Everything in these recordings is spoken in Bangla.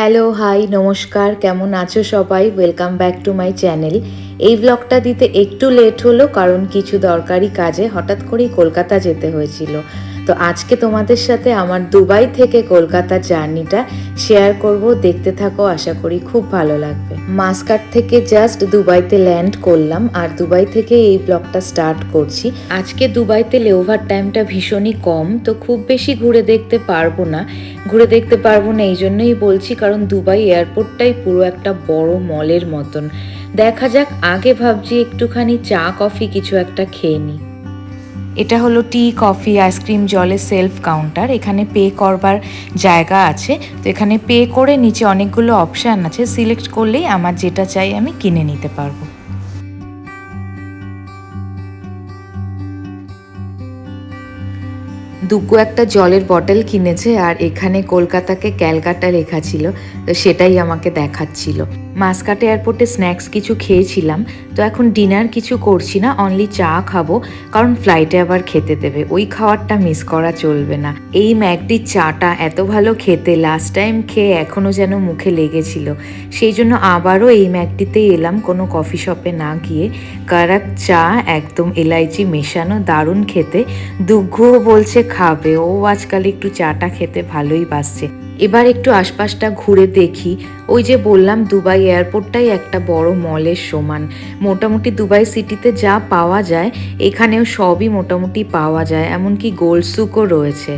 হ্যালো হাই নমস্কার, কেমন আছো সবাই? Welcome back to my channel এই ব্লগটা দিতে একটু লেট হলো কারণ কিছু দরকারি কাজে হঠাৎ করেই কলকাতা যেতে হয়েছিল। তো আজকে তোমাদের সাথে আমার দুবাই থেকে কলকাতা জার্নিটা শেয়ার করব। দেখতে থাকো, আশা করি খুব ভালো লাগবে। মাসকাট থেকে জাস্ট দুবাইতে ল্যান্ড করলাম আর দুবাই থেকে এই ব্লগটা স্টার্ট করছি। আজকে দুবাইতে লেওভার টাইমটা ভীষণই কম, তো খুব বেশি ঘুরে দেখতে পারব না। ঘুরে দেখতে পারব না, এই জন্যই বলছি, কারণ দুবাই এয়ারপোর্টটাই পুরো একটা বড় মলের মতন। দেখা যাক, আগে ভাবছি একটুখানি চা কফি কিছু একটা খেয়ে নিই এটা হলো টি, কফি, আইসক্রিম জলের সেলফ কাউন্টার। এখানে পে করবার জায়গা আছে। তো এখানে পে করে নিচে অনেকগুলো অপশান আছে। সিলেক্ট করলেই আমার যেটা চাই আমি কিনে নিতে পারব। দুগ্গো একটা জলের বটল কিনেছে আর এখানে কলকাতাকে ক্যালকাটা লেখা ছিল। তো সেটাই আমাকে দেখাচ্ছিল। মাসকাটে এয়ারপোর্টে স্ন্যাক্স কিছু খেয়েছিলাম, তো এখন ডিনার কিছু করছি না অনলি চা খাব, কারণ ফ্লাইটে আবার খেতে দেবে, ওই খাওয়ারটা মিস করা চলবে না। এই ম্যাকডির চাটা এত ভালো খেতে লাস্ট টাইম খেয়ে এখনও যেন মুখে লেগেছিল। সেই জন্য আবারও এই ম্যাকডিতেই এলাম, কোনো কফি শপে না গিয়ে। কারাক চা একদম এলাইচি মেশানো, দারুণ খেতে। দুগ্গুও বলছে খাবে, ও আজকাল একটু চাটা খেতে ভালোই বাসছে। এবার একটু আশপাশটা ঘুরে দেখি। ওই যে বললাম, দুবাই এয়ারপোর্টটাই একটা বড় মলের সমান। মোটামুটি দুবাই সিটিতে যা পাওয়া যায়, এখানেও সবই মোটামুটি পাওয়া যায়, এমনকি গোল্ড সুকও রয়েছে।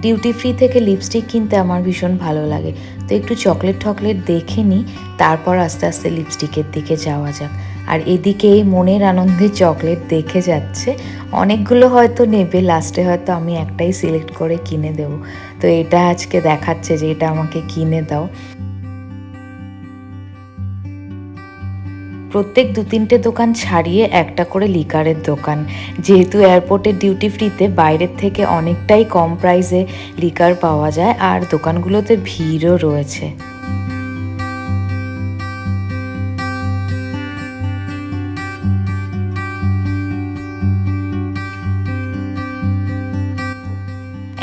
ডিউটি ফ্রি থেকে লিপস্টিক কিনতে আমার ভীষণ ভালো লাগে। তো একটু চকলেট টকলেট দেখে নিই তারপর আস্তে আস্তে লিপস্টিকের দিকে যাওয়া যাক। আর এদিকে মনের আনন্দে চকলেট দেখে যাচ্ছে। অনেকগুলো হয়তো নেবে লাস্টে হয়তো আমি একটাই সিলেক্ট করে কিনে দেব। তো এটা আজকে দেখাচ্ছে যে এটা আমাকে কিনে দাও। প্রত্যেক দু তিনটে দোকান ছাড়িয়ে একটা করে লিকারের দোকান। যেহেতু এয়ারপোর্টের ডিউটি ফ্রিতে বাইরের থেকে অনেকটাই কম প্রাইসে লিকার পাওয়া যায়, আর দোকানগুলোতে ভিড়ও রয়েছে।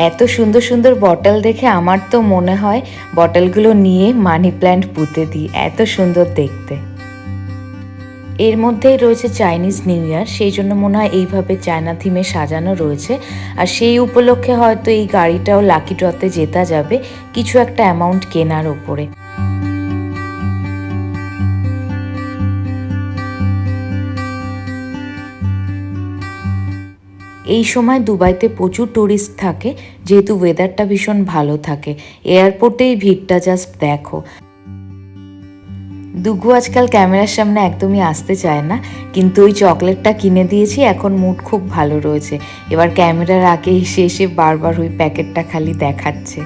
এত সুন্দর সুন্দর বটল দেখে আমার তো মনে হয় বটলগুলো নিয়ে মানি প্ল্যান্ট পুঁতে দিই, এত সুন্দর দেখতে। এর মধ্যেই রয়েছে চাইনিজ নিউ ইয়ার, সেই জন্য মনে হয় এইভাবে চায়না থিমে সাজানো রয়েছে। আর সেই উপলক্ষে হয়তো এই গাড়িটাও লাকি ড্রতে জেতা যাবে কিছু একটা অ্যামাউন্ট কেনার ওপরে। এই সময় দুবাইতে প্রচুর ট্যুরিস্ট থাকে, যেহেতু ওয়েদারটা ভীষণ ভালো থাকে। এয়ারপোর্টেই ভিড়টা জাস্ট দেখো। দুগু আজকাল ক্যামেরার সামনে একদমই আসতে চায় না, কিন্তু ওই চকলেটটা কিনে দিয়েছি, এখন মুড খুব ভালো রয়েছে। এবার ক্যামেরার আগে এসে এসে বারবার ওই প্যাকেটটা খালি দেখাচ্ছে।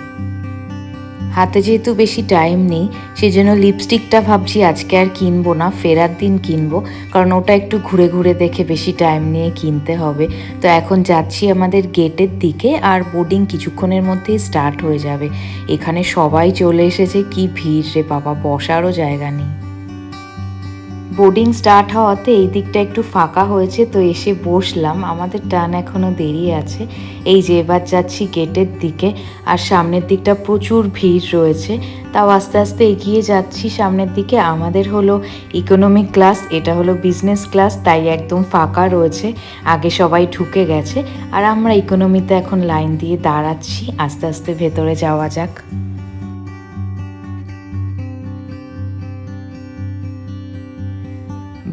হাতে যেহেতু বেশি টাইম নেই, সেজন্য লিপস্টিকটা ভাবছি আজকে আর কিনবো না, ফেরার দিন কিনবো, কারণ ওটা একটু ঘুরে ঘুরে দেখে বেশি টাইম নিয়ে কিনতে হবে। তো এখন যাচ্ছি আমাদের গেটের দিকে, আর বোর্ডিং কিছুক্ষণের মধ্যেই স্টার্ট হয়ে যাবে। এখানে সবাই চলে এসেছে, কি ভিড় রে বাবা, বসারও জায়গা নেই। বোর্ডিং স্টার্ট হওয়াতে এই দিকটা একটু ফাঁকা হয়েছে, তো এসে বসলাম। আমাদের টান এখনও দেরি আছে। এই যে এবার যাচ্ছি গেটের দিকে, আর সামনের দিকটা প্রচুর ভিড় রয়েছে। তাও আস্তে আস্তে এগিয়ে যাচ্ছি সামনের দিকে। আমাদের হলো ইকোনমিক ক্লাস এটা হলো বিজনেস ক্লাস তাই একদম ফাঁকা রয়েছে। আগে সবাই ঢুকে গেছে, আর আমরা ইকোনমিতে এখন লাইন দিয়ে দাঁড়াচ্ছি। আস্তে আস্তে ভেতরে যাওয়া যাক।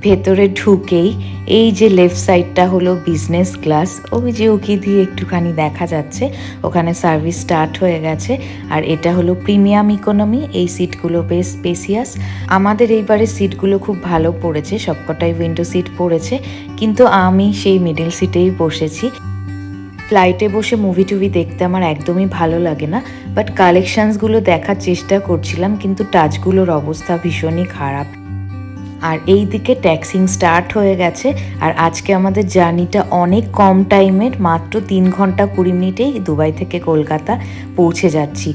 ভেতরে ঢুকেই এই যে লেফট সাইডটা হলো বিজনেস ক্লাস ওই যে উকি দিয়ে একটুখানি দেখা যাচ্ছে। ওখানে সার্ভিস স্টার্ট হয়ে গেছে। আর এটা হলো প্রিমিয়াম ইকোনমি এই সিটগুলো বেশ স্পেসিয়াস আমাদের এইবারে সিটগুলো খুব ভালো পড়েছে, সবকটাই উইন্ডো সিট পড়েছে। কিন্তু আমি সেই মিডিল সিটেই বসেছি। ফ্লাইটে বসে মুভি টুভি দেখতে আমার একদমই ভালো লাগে না। বাট কালেকশানসগুলো দেখার চেষ্টা করছিলাম, কিন্তু টাচগুলোর অবস্থা ভীষণই খারাপ। আর এই দিকে ট্যাক্সিং স্টার্ট হয়ে গেছে। আর আজকে আমাদের জার্নিটা অনেক কম টাইমের মাত্র তিন ঘণ্টা কুড়ি মিনিটেই দুবাই থেকে কলকাতা পৌঁছে যাচ্ছি।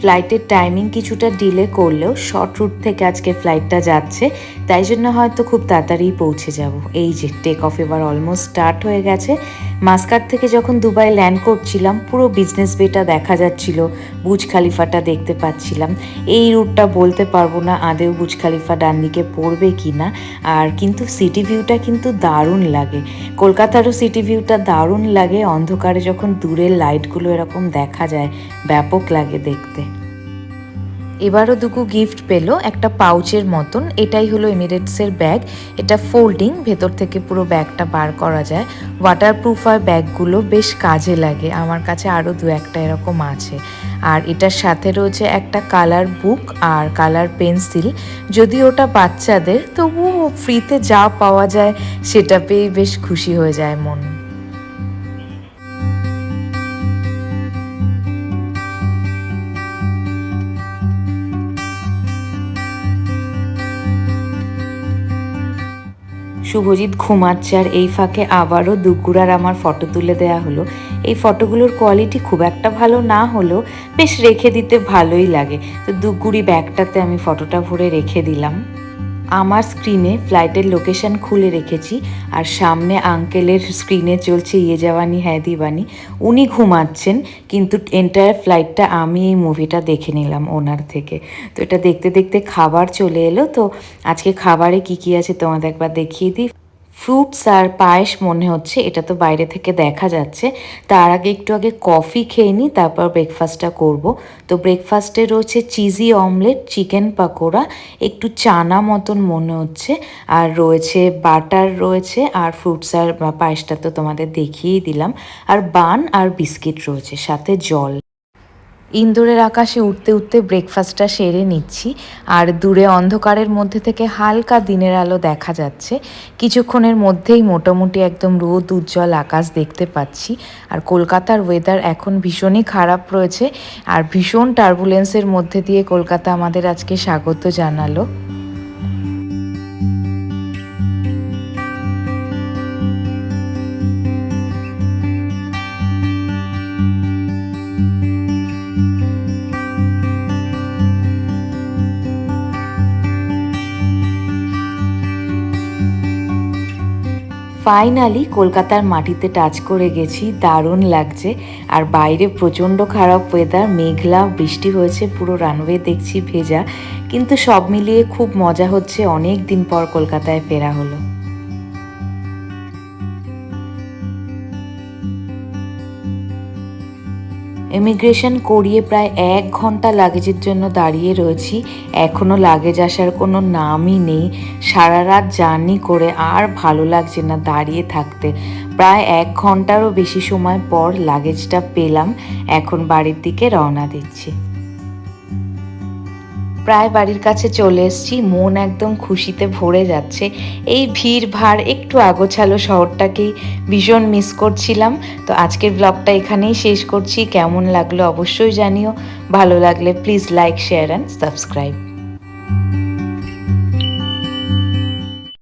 ফ্লাইটের টাইমিং কিছুটা ডিলে করলেও শর্ট রুট থেকে আজকে ফ্লাইটটা যাচ্ছে, তাই জন্য হয়তো খুব তাড়াতাড়ি পৌঁছে যাব। এই যে টেক অফ এবার অলমোস্ট স্টার্ট হয়ে গেছে। মাস্কাট থেকে যখন দুবাই ল্যান্ড করছিলাম, পুরো বিজনেস বেটা দেখা যাচ্ছিল বুজ খালিফাটা দেখতে পাচ্ছিলাম। এই রুটটা বলতে পারব না আদেও বুজ খালিফা ডান দিকে পড়বে কি না, আর কিন্তু সিটি ভিউটা কিন্তু দারুণ লাগে। কলকাতারও সিটি ভিউটা দারুণ লাগে, অন্ধকারে যখন দূরের লাইটগুলো এরকম দেখা যায়, ব্যাপক লাগে দেখতে। এবারও দুকু গিফট পেল একটা পাউচের মতন। এটাই হলো এমিরেটসের ব্যাগ এটা ফোল্ডিং ভেতর থেকে পুরো ব্যাগটা বার করা যায়। ওয়াটারপ্রুফ হয় ব্যাগগুলো বেশ কাজে লাগে। আমার কাছে আরও দু একটা এরকম আছে। আর এটার সাথে রয়েছে একটা কালার বুক আর কালার পেন্সিল যদি ওটা বাচ্চাদের, তবুও ফ্রিতে যা পাওয়া যায়, সেটা পেয়ে বেশ খুশি হয়ে যায় মন। শুভজিৎ ঘুমাচ্ছে আর এই ফাঁকে আবারও দুগুড়ার আমার ফটো তুলে দেয়া হলো। এই ফটোগুলোর কোয়ালিটি খুব একটা ভালো না হলেও বেশ রেখে দিতে ভালোই লাগে। তো দুগুড়ি ব্যাগটাতে আমি ফটোটা ভরে রেখে দিলাম। আমার স্ক্রিনে ফ্লাইটের লোকেশন খুলে রেখেছি আর সামনে আঙ্কেলের স্ক্রিনে চলছে ইয়ে যাওয়ানি হ্যাঁ দিবানি। উনি ঘুমাচ্ছেন, কিন্তু এন্টায়ার ফ্লাইটটা আমি এই মুভিটা দেখে নিলাম ওনার থেকে। তো এটা দেখতে দেখতে খাবার চলে এলো, তো আজকে খাবারে কি কি আছে তোমাদের একবার দেখিয়ে দিই। ফ্রুটস আর পায়েস মনে হচ্ছে, এটা তো বাইরে থেকে দেখা যাচ্ছে। তার আগে একটু আগে কফি খেয়ে নিই, তারপর ব্রেকফাস্টটা করব। তো ব্রেকফাস্টে রয়েছে চিজি অমলেট চিকেন পাকোড়া একটু চানা মতন মনে হচ্ছে। আর রয়েছে বাটার রয়েছে, আর ফ্রুটস আর পায়েসটা তো তোমাদের দেখিয়েই দিলাম। আর বান আর বিস্কিট রয়েছে, সাথে জল। ইন্দোরের আকাশে উঠতে উঠতে ব্রেকফাস্টটা সেরে নিচ্ছি। আর দূরে অন্ধকারের মধ্যে থেকে হালকা দিনের আলো দেখা যাচ্ছে। কিছুক্ষণের মধ্যেই মোটামুটি একদম রোদ, উজ্জ্বল আকাশ দেখতে পাচ্ছি। আর কলকাতার ওয়েদার এখন ভীষণই খারাপ রয়েছে। আর ভীষণ টার্বুলেন্সের মধ্যে দিয়ে কলকাতা আমাদের আজকে স্বাগত জানালো। ফাইনালি কলকাতার মাটিতে টাচ করে গেছি, দারুণ লাগছে। আর বাইরে প্রচণ্ড খারাপ ওয়েদার মেঘলা, বৃষ্টি হয়েছে, পুরো রানওয়ে দেখছি ভেজা। কিন্তু সব মিলিয়ে খুব মজা হচ্ছে অনেক দিন পর কলকাতায় ফেরা হলো। ইমিগ্রেশন করিয়ে প্রায় এক ঘণ্টা লাগেজের জন্য দাঁড়িয়ে রয়েছি। এখনও লাগেজ আসার কোনো নামই নেই। সারা রাত জার্নি করে আর ভালো লাগছে না দাঁড়িয়ে থাকতে। প্রায় এক ঘন্টারও বেশি সময় পর লাগেজটা পেলাম। এখন বাড়ির দিকে রওনা দিচ্ছি। প্রায় বাড়ির কাছে চলে এসেছি। মন একদম খুশিতে ভরে যাচ্ছে। এই ভিড় ভাড় একটু আগোছালো শহরটাকেই ভীষণ মিস করছিলাম। তো আজকের ব্লগটা এখানেই শেষ করছি। কেমন লাগল অবশ্যই জানিও। ভালো লাগলে please like share and subscribe